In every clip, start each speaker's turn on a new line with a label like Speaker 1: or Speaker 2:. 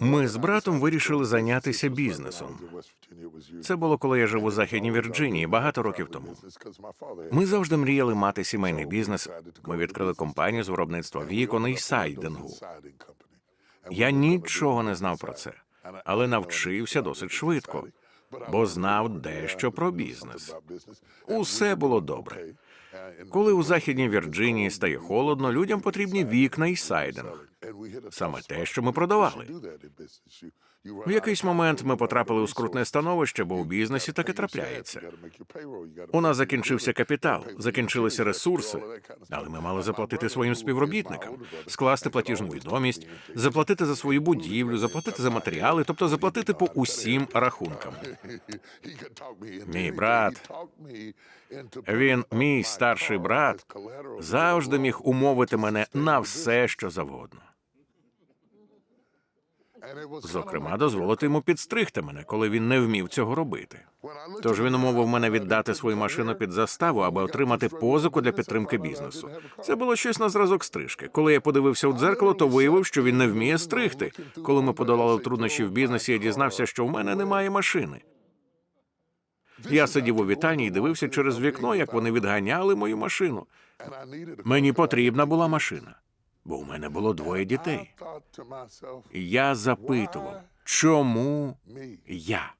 Speaker 1: Ми з братом вирішили зайнятися бізнесом. Це було коли я жив у Західній Вірджинії багато років тому. Ми завжди мріяли мати сімейний бізнес. Ми відкрили компанію з виробництва вікон і сайдингу. Я нічого не знав про це, але навчився досить швидко, бо знав дещо про бізнес. Усе було добре. Коли у Західній Вірджинії стає холодно, людям потрібні вікна і сайдинг. Саме те, що ми продавали. В якийсь момент ми потрапили у скрутне становище, бо у бізнесі таке трапляється. У нас закінчився капітал, закінчилися ресурси, але ми мали заплатити своїм співробітникам, скласти платіжну відомість, заплатити за свою будівлю, заплатити за матеріали, тобто заплатити по усім рахункам.
Speaker 2: Мій брат,
Speaker 1: Він, мій старший брат, завжди міг умовити мене на все, що завгодно. Зокрема, дозволити йому підстригти мене, коли він не вмів цього робити. Тож він умовив мене віддати свою машину під заставу, аби отримати позику для підтримки бізнесу. Це було щось на зразок стрижки. Коли я подивився у дзеркало, то виявив, що він не вміє стригти. Коли ми подолали труднощі в бізнесі, я дізнався, що в мене немає машини. Я сидів у вітальні і дивився через вікно, як вони відганяли мою машину. Мені потрібна була машина, бо у мене було двоє дітей. І Я запитував, чому я?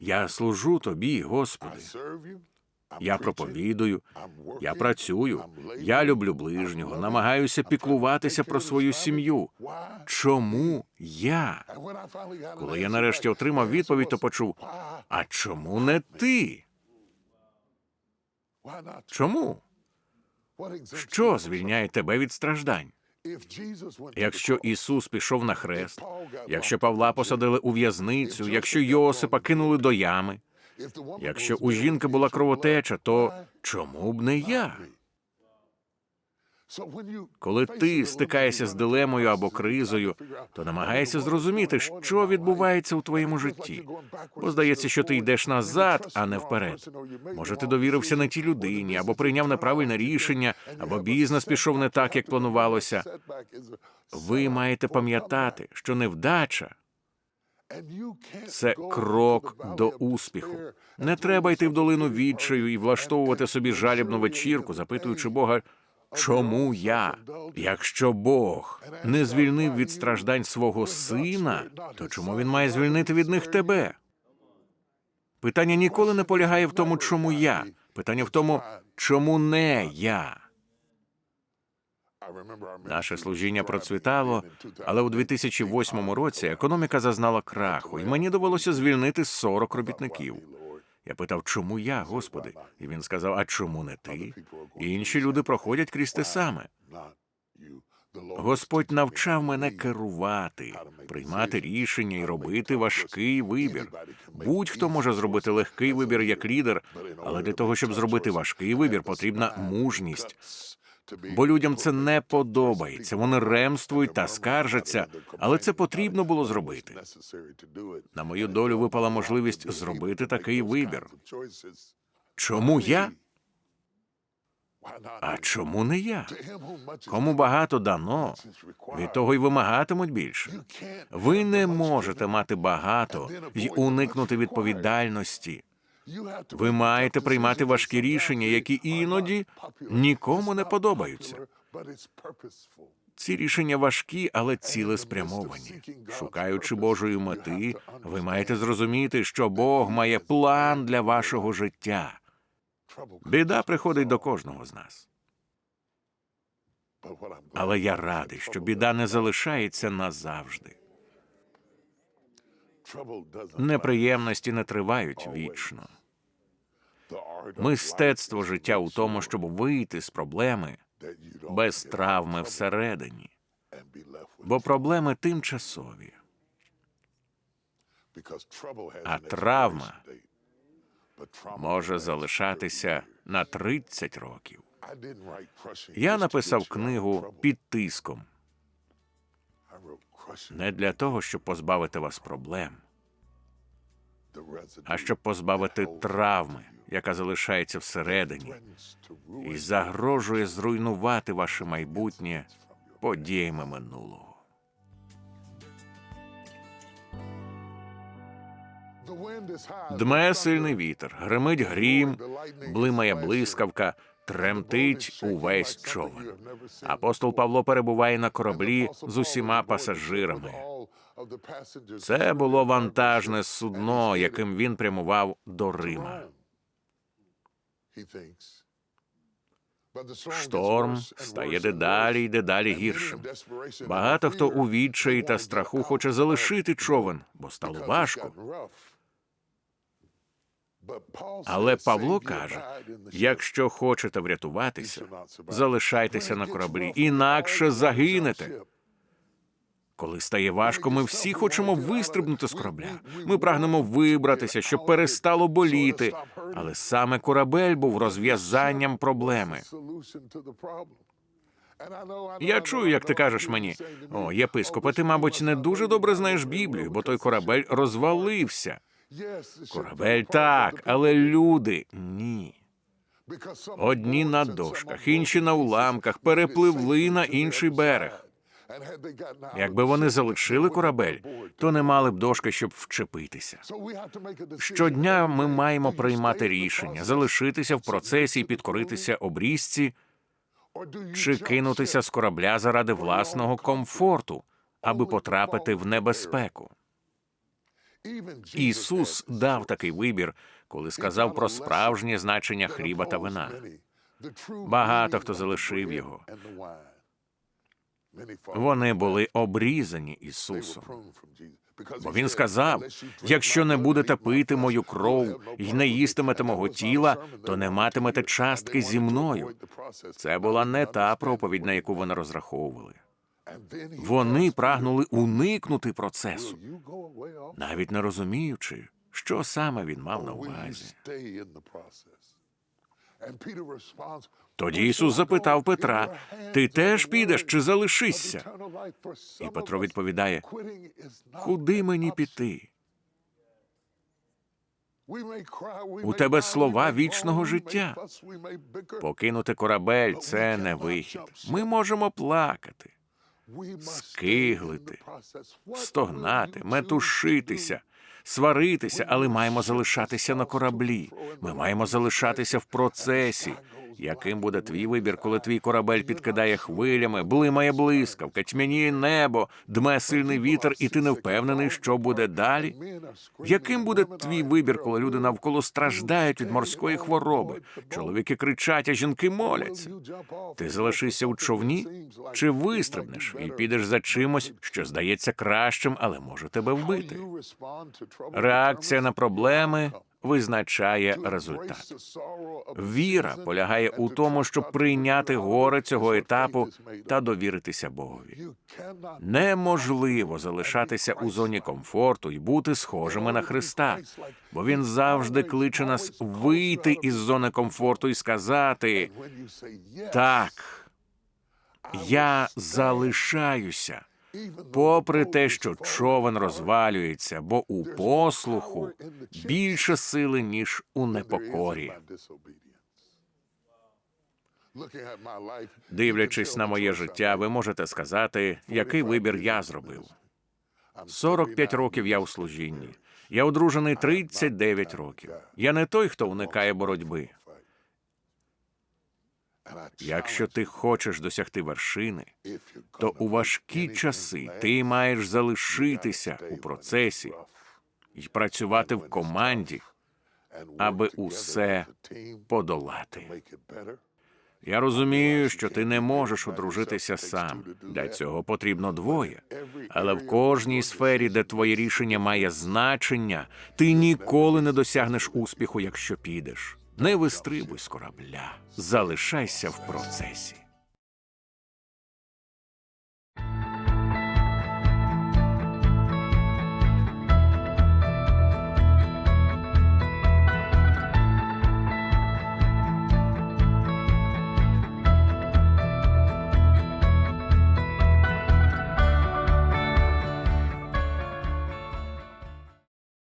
Speaker 1: Я служу тобі, Господи. Я проповідую, я працюю, я люблю ближнього, намагаюся піклуватися про свою сім'ю. Чому я? Коли я нарешті отримав відповідь, то почув: а чому не ти? Чому? Що звільняє тебе від страждань? Якщо Ісус пішов на хрест, якщо Павла посадили у в'язницю, якщо Йосипа кинули до ями, якщо у жінки була кровотеча, то чому б не я? Коли ти стикаєшся з дилемою або кризою, то намагаєшся зрозуміти, що відбувається у твоєму житті. Бо здається, що ти йдеш назад, а не вперед. Може, ти довірився не тій людині, або прийняв неправильне рішення, або бізнес пішов не так, як планувалося. Ви маєте пам'ятати, що невдача це крок до успіху. Не треба йти в долину відчаю і влаштовувати собі жалібну вечірку, запитуючи Бога, чому я? Якщо Бог не звільнив від страждань свого сина, то чому він має звільнити від них тебе? Питання ніколи не полягає в тому, чому я. Питання в тому, чому не я. Наше служіння процвітало, але у 2008 році економіка зазнала краху, і мені довелося звільнити 40 робітників. Я питав, чому я, Господи? І він сказав: А чому не ти? І Інші люди проходять крізь те саме. Господь навчав мене керувати, приймати рішення і робити важкий вибір. Будь-хто може зробити легкий вибір як лідер, але для того, щоб зробити важкий вибір, потрібна мужність. Бо людям це не подобається. Вони ремствують та скаржаться, але це потрібно було зробити. На мою долю випала можливість зробити такий вибір. Чому я? А чому не я? Кому багато дано, від того й вимагатимуть більше. Ви не можете мати багато і уникнути відповідальності. Ви маєте приймати важкі рішення, які іноді нікому не подобаються. Ці рішення важкі, але цілеспрямовані. Шукаючи Божої мети, ви маєте зрозуміти, що Бог має план для вашого життя. Біда приходить до кожного з нас. Але я радий, що біда не залишається назавжди. Неприємності не тривають вічно. Мистецтво життя у тому, щоб вийти з проблеми без травми всередині, бо проблеми тимчасові, а травма може залишатися на 30 років. Я написав книгу під тиском. Не для того, щоб позбавити вас проблем, а щоб позбавити травми, яка залишається всередині, і загрожує зруйнувати ваше майбутнє подіями минулого. Дме сильний вітер, гримить грім, блимає блискавка, тремтить увесь човен. Апостол Павло перебуває на кораблі з усіма пасажирами. Це було вантажне судно, яким він прямував до Рима. Шторм стає дедалі й дедалі гіршим. Багато хто у відчаї та страху хоче залишити човен, бо стало важко. Але Павло каже: якщо хочете врятуватися, залишайтеся на кораблі, інакше загинете. Коли стає важко, ми всі хочемо вистрибнути з корабля. Ми прагнемо вибратися, щоб перестало боліти. Але саме корабель був розв'язанням проблеми. Я чую, як ти кажеш мені, о, єпископе, ти, мабуть, не дуже добре знаєш Біблію, бо той корабель розвалився. Корабель так, але люди ні. Одні на дошках, інші на уламках перепливли на інший берег. Якби вони залишили корабель, то не мали б дошки, щоб вчепитися. Щодня ми маємо приймати рішення, залишитися в процесі і підкоритися обрізці, чи кинутися з корабля заради власного комфорту, аби потрапити в небезпеку. Ісус дав такий вибір, коли сказав про справжнє значення хліба та вина. Багато хто залишив його. Вони були обрізані Ісусом. Бо він сказав: якщо не будете пити мою кров і не їстимете мого тіла, то не матимете частки зі мною. Це була не та проповідь, на яку вони розраховували. Вони прагнули уникнути процесу, навіть не розуміючи, що саме він мав на увазі. Тоді Ісус запитав Петра: Ти теж підеш чи залишишся? І Петро відповідає: Куди мені піти?
Speaker 2: У тебе слова вічного життя.
Speaker 1: Покинути корабель це не вихід. Ми можемо плакати,
Speaker 2: скиглити,
Speaker 1: стогнати, метушитися, сваритися, але маємо залишатися на кораблі. Ми маємо залишатися в процесі. Яким буде твій вибір, коли твій корабель підкидає хвилями, блимає блискавка, тьмяніє небо, дме сильний вітер, і ти не впевнений, що буде далі? Яким буде твій вибір, коли люди навколо страждають від морської хвороби? Чоловіки кричать, а жінки моляться. Ти залишишся у човні чи вистрибнеш і підеш за чимось, що здається кращим, але може тебе вбити? Реакція на проблеми визначає результат. Віра полягає у тому, щоб прийняти горе цього етапу та довіритися Богові. Неможливо залишатися у зоні комфорту і бути схожими на Христа, бо Він завжди кличе нас вийти із зони комфорту і сказати так, я залишаюся. Попри те, що човен розвалюється, бо у послуху більше сили, ніж у непокорі. Дивлячись на моє життя, ви можете сказати, який вибір я зробив. 45 років я у служінні. Я одружений 39 років. Я не той, хто уникає боротьби. Якщо ти хочеш досягти вершини, то у важкі часи ти маєш залишитися у процесі і працювати в команді, аби усе подолати. Я розумію, що ти не можеш одружитися сам. Для цього потрібно двоє. Але в кожній сфері, де твоє рішення має значення, ти ніколи не досягнеш успіху, якщо підеш. Не вистрибуй з корабля, залишайся в процесі.